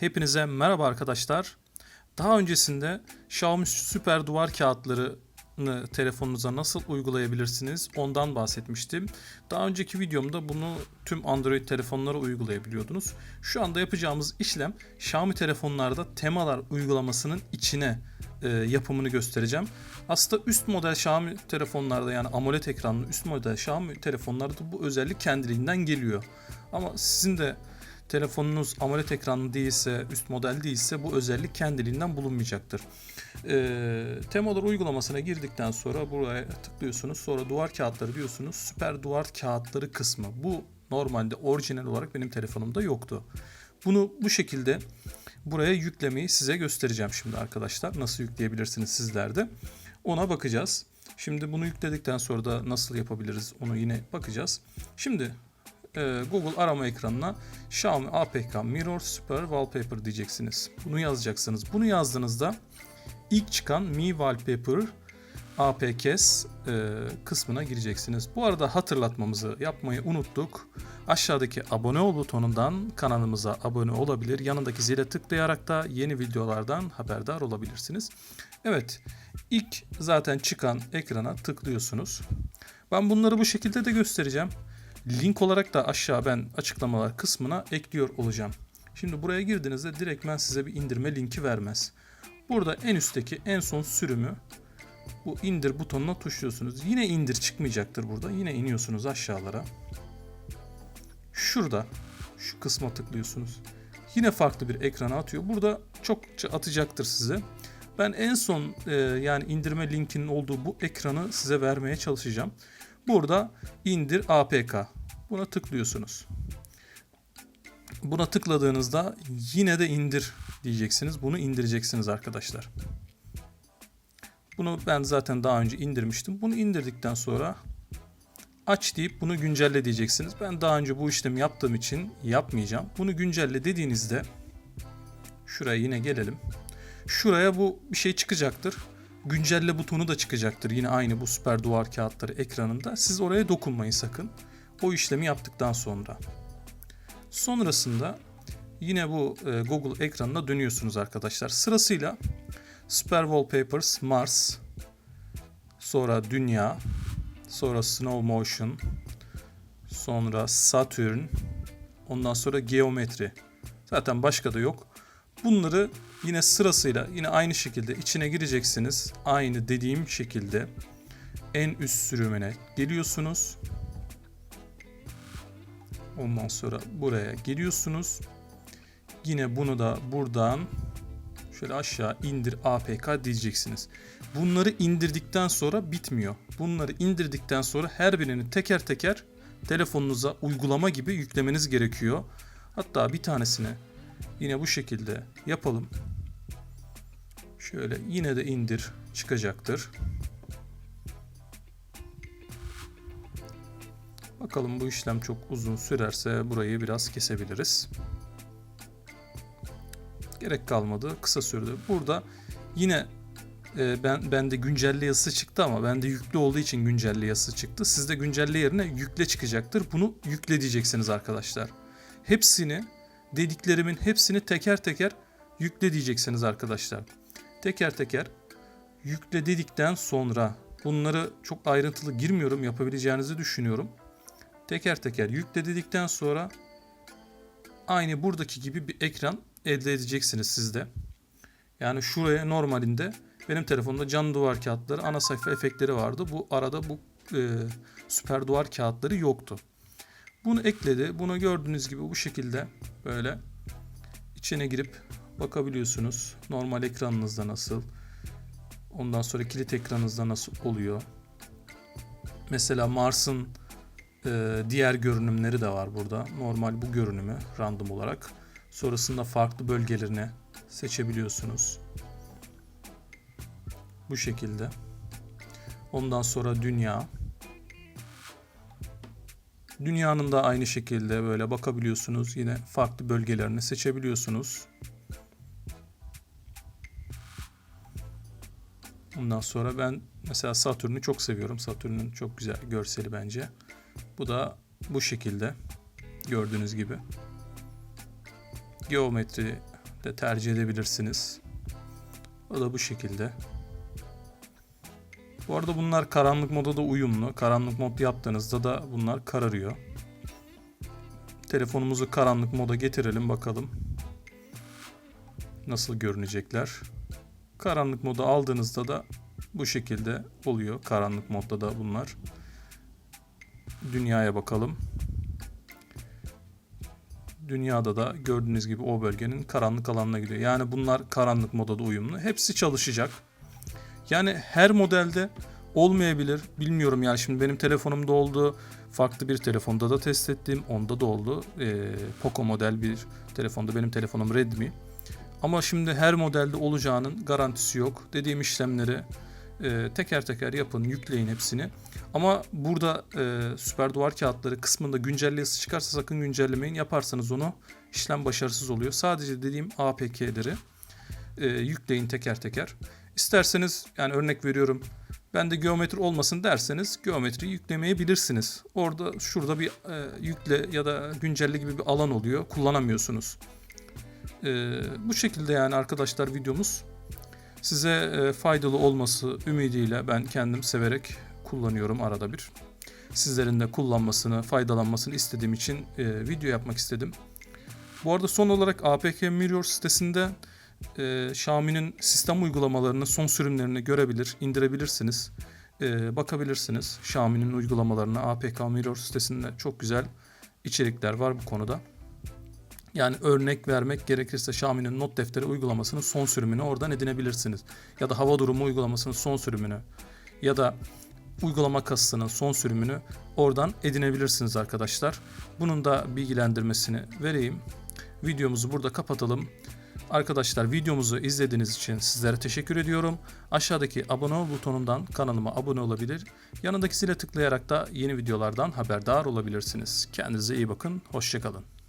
hepinize merhaba arkadaşlar. Daha öncesinde Xiaomi süper duvar kağıtlarını telefonunuza nasıl uygulayabilirsiniz ondan bahsetmiştim. Daha önceki videomda bunu tüm Android telefonlara uygulayabiliyordunuz. Şu anda yapacağımız işlem Xiaomi telefonlarda temalar uygulamasının içine e, yapımını göstereceğim. Aslında üst model Xiaomi telefonlarda yani AMOLED ekranlı üst model Xiaomi telefonlarda bu özellik kendiliğinden geliyor. Ama sizin de telefonunuz AMOLED ekranlı değilse, üst model değilse bu özellik kendiliğinden bulunmayacaktır. Ee, temalar uygulamasına girdikten sonra buraya tıklıyorsunuz. Sonra duvar kağıtları diyorsunuz. Süper duvar kağıtları kısmı. Bu normalde orijinal olarak benim telefonumda yoktu. Bunu bu şekilde buraya yüklemeyi size göstereceğim şimdi arkadaşlar. Nasıl yükleyebilirsiniz sizler de. Ona bakacağız. Şimdi bunu yükledikten sonra da nasıl yapabiliriz onu yine bakacağız. Şimdi e, Google arama ekranına Xiaomi APK Mirror Super Wallpaper diyeceksiniz. Bunu yazacaksınız. Bunu yazdığınızda ilk çıkan Mi Wallpaper APKs e, kısmına gireceksiniz. Bu arada hatırlatmamızı yapmayı unuttuk. Aşağıdaki abone ol butonundan kanalımıza abone olabilir. Yanındaki zile tıklayarak da yeni videolardan haberdar olabilirsiniz. Evet, ilk zaten çıkan ekrana tıklıyorsunuz. Ben bunları bu şekilde de göstereceğim. Link olarak da aşağı ben açıklamalar kısmına ekliyor olacağım. Şimdi buraya girdiğinizde direktmen size bir indirme linki vermez. Burada en üstteki en son sürümü bu indir butonuna tuşluyorsunuz. Yine indir çıkmayacaktır burada. Yine iniyorsunuz aşağılara. Şurada şu kısma tıklıyorsunuz. Yine farklı bir ekrana atıyor. Burada çokça atacaktır size. Ben en son e, yani indirme linkinin olduğu bu ekranı size vermeye çalışacağım. Burada indir APK. Buna tıklıyorsunuz. Buna tıkladığınızda yine de indir diyeceksiniz. Bunu indireceksiniz arkadaşlar. Bunu ben zaten daha önce indirmiştim. Bunu indirdikten sonra aç deyip bunu güncelle diyeceksiniz. Ben daha önce bu işlemi yaptığım için yapmayacağım. Bunu güncelle dediğinizde şuraya yine gelelim. Şuraya bu bir şey çıkacaktır. Güncelle butonu da çıkacaktır. Yine aynı bu süper duvar kağıtları ekranında. Siz oraya dokunmayın sakın. O işlemi yaptıktan sonra. Sonrasında yine bu e, Google ekranına dönüyorsunuz arkadaşlar. Sırasıyla Super Wallpapers, Mars, sonra Dünya, sonra Snow Motion, sonra Saturn, ondan sonra Geometri. Zaten başka da yok. Bunları yine sırasıyla yine aynı şekilde içine gireceksiniz. Aynı dediğim şekilde en üst sürümüne geliyorsunuz. Ondan sonra buraya geliyorsunuz. Yine bunu da buradan şöyle aşağı indir APK diyeceksiniz. Bunları indirdikten sonra bitmiyor. Bunları indirdikten sonra her birini teker teker telefonunuza uygulama gibi yüklemeniz gerekiyor. Hatta bir tanesini yine bu şekilde yapalım. Şöyle yine de indir çıkacaktır. Bakalım bu işlem çok uzun sürerse burayı biraz kesebiliriz. Gerek kalmadı. Kısa sürdü. Burada yine e, ben bende güncelle yazısı çıktı ama bende yüklü olduğu için güncelle yazısı çıktı. Sizde güncelle yerine yükle çıkacaktır. Bunu yükle diyeceksiniz arkadaşlar. Hepsini dediklerimin hepsini teker teker yükle diyeceksiniz arkadaşlar. Teker teker yükle dedikten sonra bunları çok ayrıntılı girmiyorum yapabileceğinizi düşünüyorum. Teker teker yükle dedikten sonra aynı buradaki gibi bir ekran elde edeceksiniz sizde. Yani şuraya normalinde benim telefonumda can duvar kağıtları ana sayfa efektleri vardı. Bu arada bu e, süper duvar kağıtları yoktu. Bunu ekledi. Bunu gördüğünüz gibi bu şekilde böyle içine girip bakabiliyorsunuz. Normal ekranınızda nasıl? Ondan sonra kilit ekranınızda nasıl oluyor? Mesela Mars'ın e, diğer görünümleri de var burada. Normal bu görünümü random olarak. Sonrasında farklı bölgelerini seçebiliyorsunuz. Bu şekilde. Ondan sonra dünya. Dünyanın da aynı şekilde böyle bakabiliyorsunuz. Yine farklı bölgelerini seçebiliyorsunuz. Ondan sonra ben mesela Satürn'ü çok seviyorum. Satürn'ün çok güzel görseli bence. Bu da bu şekilde gördüğünüz gibi. Geometri de tercih edebilirsiniz. O da bu şekilde. Bu arada bunlar karanlık moda da uyumlu. Karanlık mod yaptığınızda da bunlar kararıyor. Telefonumuzu karanlık moda getirelim bakalım. Nasıl görünecekler. Karanlık moda aldığınızda da bu şekilde oluyor. Karanlık modda da bunlar. Dünyaya bakalım. Dünyada da gördüğünüz gibi o bölgenin karanlık alanına gidiyor. Yani bunlar karanlık moda da uyumlu. Hepsi çalışacak. Yani her modelde olmayabilir. Bilmiyorum yani şimdi benim telefonumda oldu. Farklı bir telefonda da test ettim. Onda da oldu. Ee, Poco model bir telefonda. Benim telefonum Redmi. Ama şimdi her modelde olacağının garantisi yok. Dediğim işlemleri e, teker teker yapın, yükleyin hepsini. Ama burada e, süper duvar kağıtları kısmında güncelleyesi çıkarsa sakın güncellemeyin. Yaparsanız onu işlem başarısız oluyor. Sadece dediğim APK'leri e, yükleyin teker teker. İsterseniz yani örnek veriyorum ben de geometri olmasın derseniz geometri yüklemeyebilirsiniz. Orada şurada bir e, yükle ya da güncelle gibi bir alan oluyor. Kullanamıyorsunuz. E, bu şekilde yani arkadaşlar videomuz size e, faydalı olması ümidiyle ben kendim severek kullanıyorum arada bir. Sizlerin de kullanmasını, faydalanmasını istediğim için e, video yapmak istedim. Bu arada son olarak APK Mirror sitesinde e, Xiaomi'nin sistem uygulamalarını, son sürümlerini görebilir, indirebilirsiniz. E, bakabilirsiniz Xiaomi'nin uygulamalarına. APK Mirror sitesinde çok güzel içerikler var bu konuda. Yani örnek vermek gerekirse Xiaomi'nin not defteri uygulamasının son sürümünü oradan edinebilirsiniz. Ya da hava durumu uygulamasının son sürümünü ya da uygulama kasasının son sürümünü oradan edinebilirsiniz arkadaşlar. Bunun da bilgilendirmesini vereyim. Videomuzu burada kapatalım. Arkadaşlar videomuzu izlediğiniz için sizlere teşekkür ediyorum. Aşağıdaki abone ol butonundan kanalıma abone olabilir. Yanındaki zile tıklayarak da yeni videolardan haberdar olabilirsiniz. Kendinize iyi bakın. Hoşçakalın.